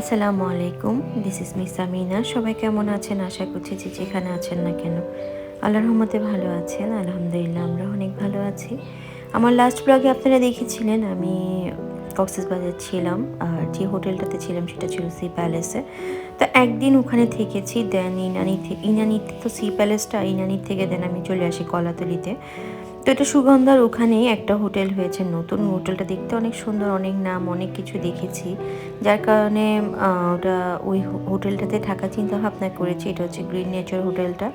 আসসালামু আলাইকুম this is miss Amina সবাই কেমন আছেন? আশা করছি যে যেখানে আছেন না কেন। আল্লাহর রহমতে ভালো আছেন, আলহামদুলিল্লাহ আমরা অনেক ভালো আছি। আমার লাস্ট ব্লগে আপনারা দেখেছিলেন, আমি কক্সবাজার ছিলাম, আর যে হোটেলটাতে ছিলাম সেটা ছিল সি প্যালেসে তো একদিন ওখানে থেকেছি দেন ইনানি ইনানিতে তো সি প্যালেসটা ইনানির থেকে দেন আমি চলে আসি কলাতলিতে। তো এটা সুগন্ধার ওখানেই একটা হোটেল হয়েছে নতুন। হোটেলটা দেখতে অনেক সুন্দর অনেক নাম অনেক কিছু দেখেছি। যার কারণে ওটা ওই হোটেলটাতে থাকা চিন্তা ভাবনা করেছি। এটা হচ্ছে গ্রিন নেচার হোটেলটা।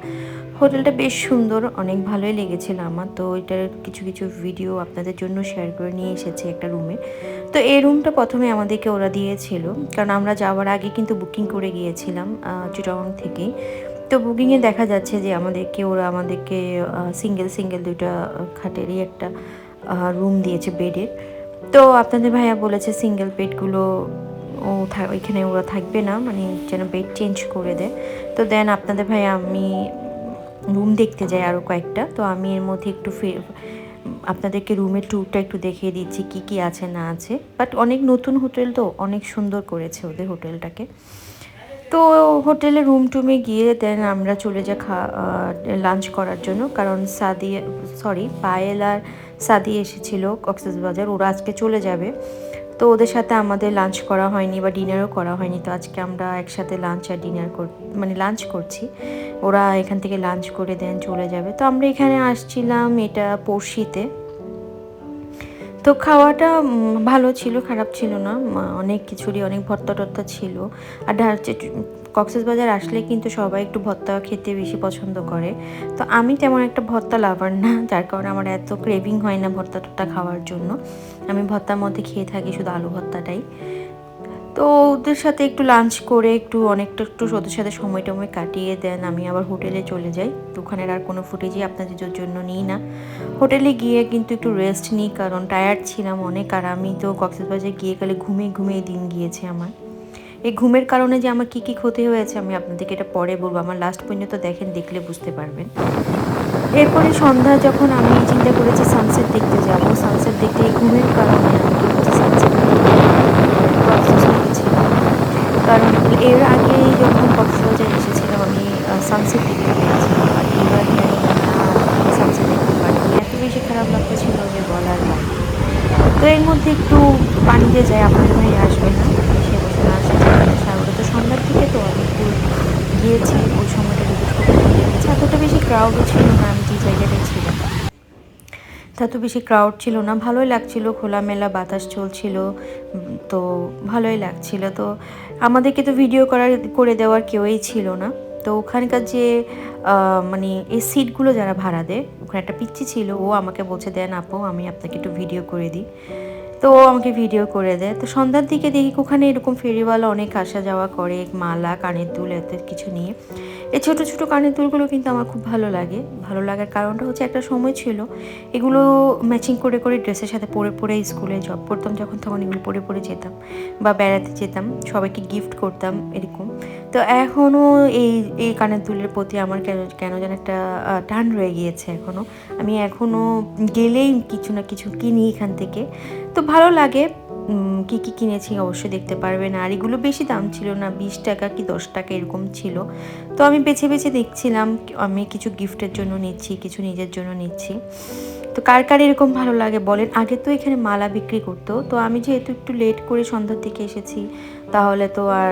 হোটেলটা বেশ সুন্দর অনেক ভালোই লেগেছিল আমার। তো এটার কিছু কিছু ভিডিও আপনাদের জন্য শেয়ার করে নিয়ে এসেছি একটা রুমে। তো এই রুমটা প্রথমে আমাদেরকে ওরা দিয়েছিল। কারণ আমরা যাওয়ার আগে কিন্তু বুকিং করে গিয়েছিলাম চিটং থেকেই তো বুকিংয়ে দেখা যাচ্ছে যে আমাদেরকে, ওরা আমাদেরকে সিঙ্গেল সিঙ্গেল দুইটা খাটেরই একটা রুম দিয়েছে বেডের তো আপনাদের ভাইয়া বলেছে সিঙ্গেল বেডগুলো ও ওইখানে ওরা থাকবে না মানে যেন বেড চেঞ্জ করে দেয়। তো দেন আপনাদের ভাই আমি রুম দেখতে যাই আরও কয়েকটা। তো আমি এর মধ্যে একটু আপনাদেরকে রুমের ট্যুরটা একটু দেখিয়ে দিচ্ছি, কি কি আছে, না আছে। বাট অনেক নতুন হোটেল তো, অনেক সুন্দর করেছে ওদের হোটেলটাকে তো হোটেলে রুম টুমে গিয়ে দেন আমরা চলে যাই খা লাঞ্চ করার জন্য। কারণ সাদি সরি পায়েল আর সাদি এসেছিল কক্সবাজার ওরা আজকে চলে যাবে। তো ওদের সাথে আমাদের লাঞ্চ করা হয়নি বা ডিনারও করা হয়নি। তো আজকে আমরা একসাথে লাঞ্চ আর ডিনার কর মানে লাঞ্চ করছি। ওরা এখান থেকে লাঞ্চ করে দেন চলে যাবে। তো আমরা এখানে আসছিলাম এটা পড়শিতে তো খাওয়াটা ভালো ছিল, খারাপ ছিল না। অনেক কিছুরই অনেক ভর্তা টর্তা ছিল। আর হচ্ছে কক্সবাজার আসলে কিন্তু সবাই একটু ভর্তা খেতে বেশি পছন্দ করে। তো আমি তেমন একটা ভর্তা লাভার না, যার কারণে আমার এত ক্রেভিং হয় না ভর্তা টর্তা খাওয়ার জন্য। আমি ভর্তার মধ্যে খেয়ে থাকি শুধু আলু ভর্তাটাই। তো ওদের সাথে একটু লাঞ্চ করে একটু অনেকটা একটু ওদের সাথে সময় টময় কাটিয়ে দেন, আমি আবার হোটেলে চলে যাই। ওখানের আর কোনো ফুটেজই আপনাদের জন্য নিই না। হোটেলে গিয়ে কিন্তু একটু রেস্ট নিই, কারণ টায়ার্ড ছিলাম অনেক, আর আমি তো কক্সবাজারে গিয়ে গেলে ঘুমিয়ে ঘুমিয়ে দিন গিয়েছে আমার। এই ঘুমের কারণে যে আমার কী কী ক্ষতি হয়েছে আমি আপনাদেরকে এটা পরে বলব। আমার লাস্ট পর্যন্ত দেখেন, দেখলে বুঝতে পারবেন। এরপরে সন্ধ্যা যখন আমি চিন্তা করেছি সানসেট দেখতে যাব সানসেট দেখতে এই ঘুমের কারণে আমি সানসেট ছিলাম কারণ এর আগে যখন কক্সবাজার এসেছিলাম, আমি সানসেট দেখতে সানসেট দেখতে এত বেশি খারাপ লাগতেছিল যে বলার তো এর মধ্যে একটু পানিতে যায় আপনাদের ভাই আসবে না? সে বছর আসে ওটা তো সন্ধ্যার দিকে তো আমি একটু গিয়েছি, ওই সময়টা এতটা বেশি ক্রাউডও ছিল না আমি যে জায়গাটায় ছিলাম। তত বেশি ক্রাউড ছিল না, ভালোই লাগছিল, খোলামেলা বাতাস চলছিল, তো ভালোই লাগছিল। তো আমাদেরকে তো ভিডিও করার, করে দেওয়ার কেউই ছিল না। তো ওখানকার যে মানে এই সিটগুলো যারা ভাড়া দেয়, ওখানে একটা পিচ্ছি ছিল, ও আমাকে বলছে, দেন আপু, আমি আপনাকে একটু ভিডিও করে দিই। তো ও আমাকে ভিডিও করে দেয়। তো সন্ধ্যার দিকে দেখি ওখানে এরকম ফেরিওয়ালা অনেক আসা যাওয়া করে, মালা, কানের দুল, এত কিছু নিয়ে। এই ছোটো ছোটো কানের দুলগুলো কিন্তু আমার খুব ভালো লাগে। ভালো লাগার কারণটা হচ্ছে একটা সময় ছিল, এগুলো ম্যাচিং করে করে ড্রেসের সাথে পরে পরে স্কুলে জব করতাম, যখন তখন এগুলো পরে পরে যেতাম বা বেড়াতে যেতাম, সবাইকে গিফট করতাম এরকম। তো এখনও এই এই কানের দুলের প্রতি আমার কেন কেন যেন একটা টান রয়ে গিয়েছে এখনও আমি এখনও গেলেই কিছু না কিছু কিনি এখান থেকে। তো ভালো লাগে কি কি কিনেছি অবশ্যই দেখতে পারবেন। আর এগুলো বেশি দাম ছিল না, বিশ টাকা কি দশ টাকা এরকম ছিল। তো আমি বেছে বেছে দেখছিলাম, আমি কিছু গিফটের জন্য নিচ্ছি, কিছু নিজের জন্য নিচ্ছি। তো কার কার এরকম ভালো লাগে বলেন? আগে তো এখানে মালা বিক্রি করতো, তো আমি যেহেতু একটু লেট করে সন্ধ্যার দিকে এসেছি, তাহলে তো আর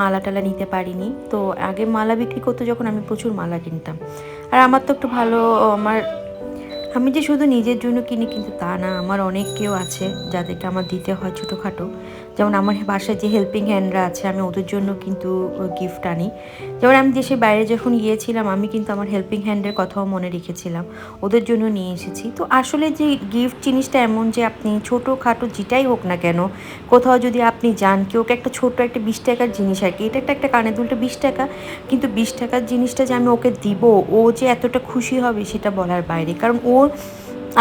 মালা টালা নিতে পারিনি। তো আগে মালা বিক্রি করতো যখন আমি প্রচুর মালা কিনতাম। আর আমার তো একটু ভালো, আমার আমি যে শুধু নিজের জন্য কিনি কিন্তু তা না, আমার অনেক কেউ আছে যাদেরকে আমার দিতে হয় ছোটোখাটো। যেমন আমার বাসায় যে হেল্পিং হ্যান্ডরা আছে, আমি ওদের জন্য কিন্তু গিফট আনি। যেমন আমি দেশের বাইরে যখন গিয়েছিলাম, আমি কিন্তু আমার হেল্পিং হ্যান্ডের কথাও মনে রেখেছিলাম। ওদের জন্য নিয়ে এসেছি। তো আসলে যে গিফট জিনিসটা এমন যে আপনি ছোটোখাটো যেটাই হোক না কেন, কোথাও যদি আপনি যান কেউকে একটা ছোট একটা বিশ টাকার জিনিস আর কি, এটা একটা একটা কানের দুলটা বিশ টাকা। কিন্তু বিশ টাকার জিনিসটা যে আমি ওকে দিব, ও যে এতটা খুশি হবে সেটা বলার বাইরে। কারণ ও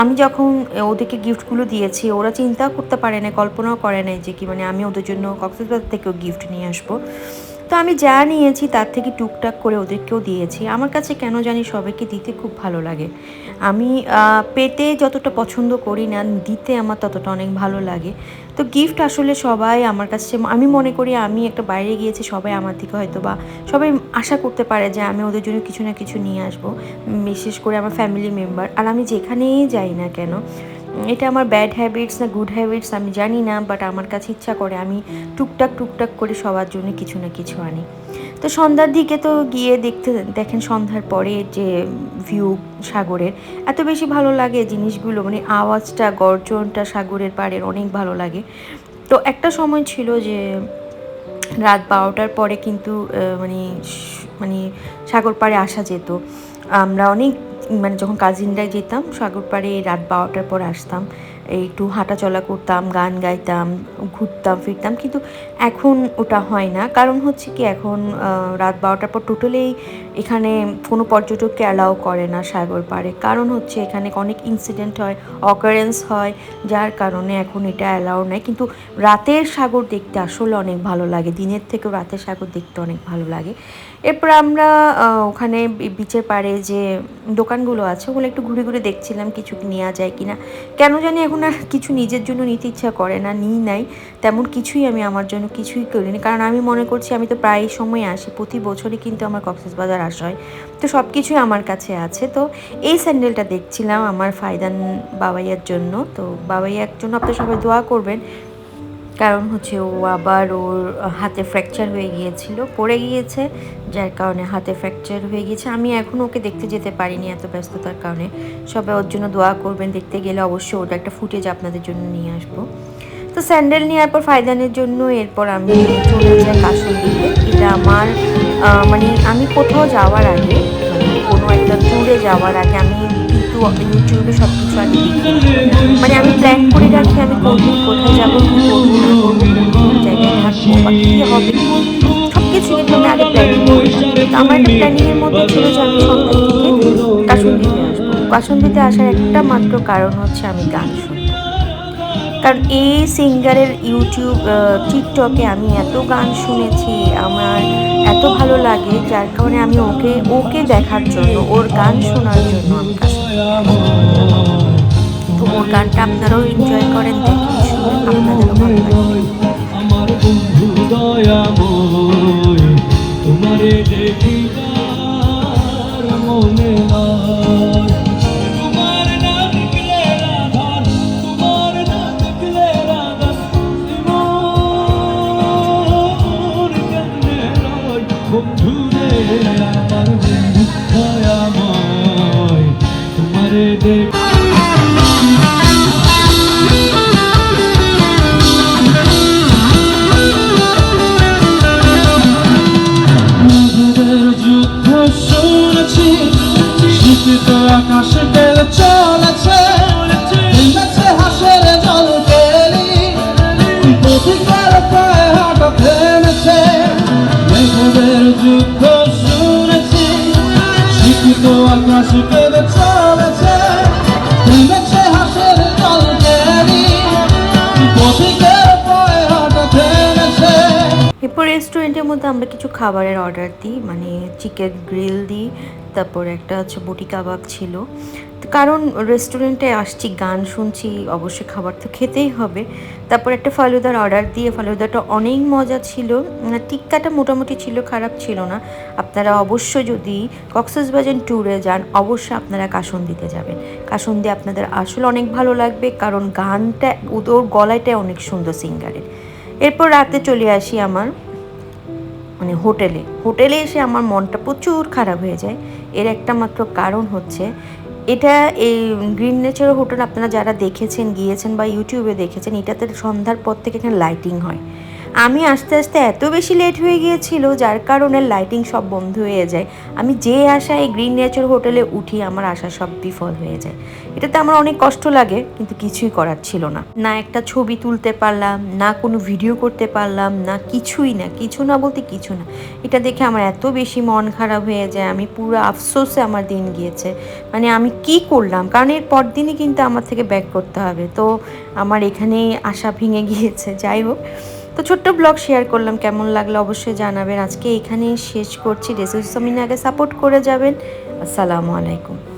আমি যখন ওদেরকে গিফটগুলো দিয়েছি, ওরা চিন্তা করতে পারে না কল্পনাও করে নাই যে কি মানে আমি ওদের জন্য কক্সবাজার থেকেও গিফট নিয়ে আসব। তো আমি যা নিয়েছি তার থেকে টুকটাক করে ওদেরকেও দিয়েছি। আমার কাছে কেন জানি সবাইকে দিতে খুব ভালো লাগে। আমি পেতে যতটা পছন্দ করি না, দিতে আমার ততটা অনেক ভালো লাগে। তো গিফট আসলে সবাই আমার কাছে আমি মনে করি আমি একটা বাইরে গিয়েছি, সবাই আমার দিকে হয়তো বা, সবাই আশা করতে পারে যে আমি ওদের জন্য কিছু না কিছু নিয়ে আসব। বিশেষ করে আমার ফ্যামিলি মেম্বার আর আমি যেখানেই যাই না কেন এটা আমার ব্যাড হ্যাবিটস না গুড হ্যাবিটস আমি জানি না বাট আমার কাছে ইচ্ছা করে আমি টুকটাক টুকটাক করে সবার জন্য কিছু না কিছু আনি। তো সন্ধ্যার দিকে তো গিয়ে দেখতে, দেখেন সন্ধ্যার পরে যে ভিউ সাগরের, এত বেশি ভালো লাগে জিনিসগুলো মানে আওয়াজটা, গর্জনটা সাগরের পাড়ের অনেক ভালো লাগে। তো একটা সময় ছিল যে রাত বারোটার পরে কিন্তু মানে মানে সাগর পাড়ে আসা যেত। আমরা অনেক মানে যখন কাজিনরা যেতাম সাগর পাড়ে রাত বারোটার পর আসতাম। একটু হাঁটাচলা করতাম, গান গাইতাম, ঘুরতাম, ফিরতাম, কিন্তু এখন ওটা হয় না। কারণ হচ্ছে কি, এখন রাত বারোটার পর টোটালি এখানে কোনো পর্যটককে অ্যালাউ করে না সাগর পাড়ে। কারণ হচ্ছে এখানে অনেক ইনসিডেন্ট হয় অকারেন্স হয়, যার কারণে এখন এটা অ্যালাউ নেই। কিন্তু রাতের সাগর দেখতে আসলে অনেক ভালো লাগে, দিনের থেকেও রাতের সাগর দেখতে অনেক ভালো লাগে। এরপর আমরা ওখানে বিচের পাড়ে যে দোকানগুলো আছে, ওগুলো একটু ঘুরে ঘুরে দেখছিলাম, কিছু নেওয়া যায় কিনা। কেন জানি এখন আর কিছু নিজের জন্য নিতে ইচ্ছা করে না, নিই নাই। তেমন কিছুই আমি আমার জন্য কিছুই করিনি। কারণ আমি মনে করছি আমি তো প্রায় সময় আসি, প্রতি বছরই কিন্তু আমার কক্সেস বাজার আসা হয় তো সব কিছুই আমার কাছে আছে। তো এই স্যান্ডেলটা দেখছিলাম আমার ফায়দান বাবাইয়ার জন্য। তো বাবাইয়ার জন্য আপনারা সবাই দোয়া করবেন কারণ হচ্ছে ও আবার ওর হাতে ফ্র্যাকচার হয়ে গিয়েছিল, পড়ে গিয়েছে, যার কারণে হাতে ফ্র্যাকচার হয়ে গিয়েছে। আমি এখন ওকে দেখতে যেতে পারিনি এত ব্যস্ততার কারণে। সবাই ওর জন্য দোয়া করবেন, দেখতে গেলে অবশ্যই ওটা একটা ফুটেজ আপনাদের জন্য নিয়ে আসব। তো স্যান্ডেল নেওয়ার পর ফায়দানের জন্য এরপর আমি চলে যাই কাশন দিকে। এটা আমার মানে আমি কোথাও যাওয়ার আগে মানে কোনো একটা ট্যুরে যাওয়ার আগে আমি ইউটিউবে সব কিছু আগে দেখি। মানে আমি প্ল্যান করে রাখি আমি কোনদিন কোথায় যাব করব জায়গায় থাকব, বা কী হবে। সব কিছু কিন্তু আমি আগে করি আমার একটা প্ল্যানিংয়ের মধ্যে ছিল যে আমি সন্ধ্যার দিকে কাশন্দিতে আসব। আসার একটা মাত্র কারণ হচ্ছে আমি গান শুনব। কারণ এই সিঙ্গারের ইউটিউব টিকটকে আমি এত গান শুনেছি, আমার এত ভালো লাগে, যার কারণে আমি ওকে ওকে দেখার জন্য, ওর গান শোনার জন্য আমি। তো ওর গানটা আপনারাও এনজয় করেন আমার বন্ধু দয়াময় তোমারে দেখি মনে হয় রেস্টুরেন্টের মধ্যে আমরা কিছু খাবারের অর্ডার দিই মানে চিকেন গ্রিল দিই তারপর একটা হচ্ছে বটি কাবাব ছিল। কারণ রেস্টুরেন্টে আসছি গান শুনছি অবশ্যই খাবার তো খেতেই হবে। তারপর একটা ফালুদার অর্ডার দিয়ে ফালুদাটা অনেক মজা ছিল। উম, টিক্কাটা মোটামুটি ছিল খারাপ ছিল না। আপনারা অবশ্যই যদি কক্সবাজার ট্যুরে যান অবশ্যই আপনারা কাসন দিতে যাবেন। কাসন দিয়ে আপনাদের আসলে অনেক ভালো লাগবে কারণ গানটা ওর গলাটাই অনেক সুন্দর সিঙ্গারের এরপর রাতে চলে আসি আমার। মানে হোটেলে। হোটেলে এসে আমার মনটা প্রচুর খারাপ হয়ে যায়। এর একটা মাত্র কারণ হচ্ছে, এটা এই গ্রিন নেচার হোটেল আপনারা যারা দেখেছেন, গিয়েছেন বা ইউটিউবে দেখেছেন, এটাতে সন্ধ্যার পর থেকে এখানে লাইটিং হয়। আমি আস্তে আস্তে এত বেশি লেট হয়ে গিয়েছিল, যার কারণে লাইটিং সব বন্ধ হয়ে যায়। আমি যে আশায় গ্রিন নেচার হোটেলে উঠি, আমার আশা সব বিফল হয়ে যায়। এটাতে আমার অনেক কষ্ট লাগে, কিন্তু কিছুই করার ছিল না। না একটা ছবি তুলতে পারলাম, না কোনো ভিডিও করতে পারলাম, না কিছুই না, কিছু না বলতে কিছু না। এটা দেখে আমার এত বেশি মন খারাপ হয়ে যায়, আমি পুরো আফসোসে আমার দিন গিয়েছে। মানে আমি কি করলাম? কারণ এর পর দিনই কিন্তু আমার থেকে ব্যাক করতে হবে। তো আমার এখানেই আশা ভেঙে গিয়েছে, যাই হোক। তো ছোট্ট ব্লগ শেয়ার করলাম, কেমন লাগল অবশ্যই জানাবেন। আজকে এখানেই শেষ করছি। রেসুসামিনাকে সাপোর্ট করে যাবেন। আসসালামু আলাইকুম।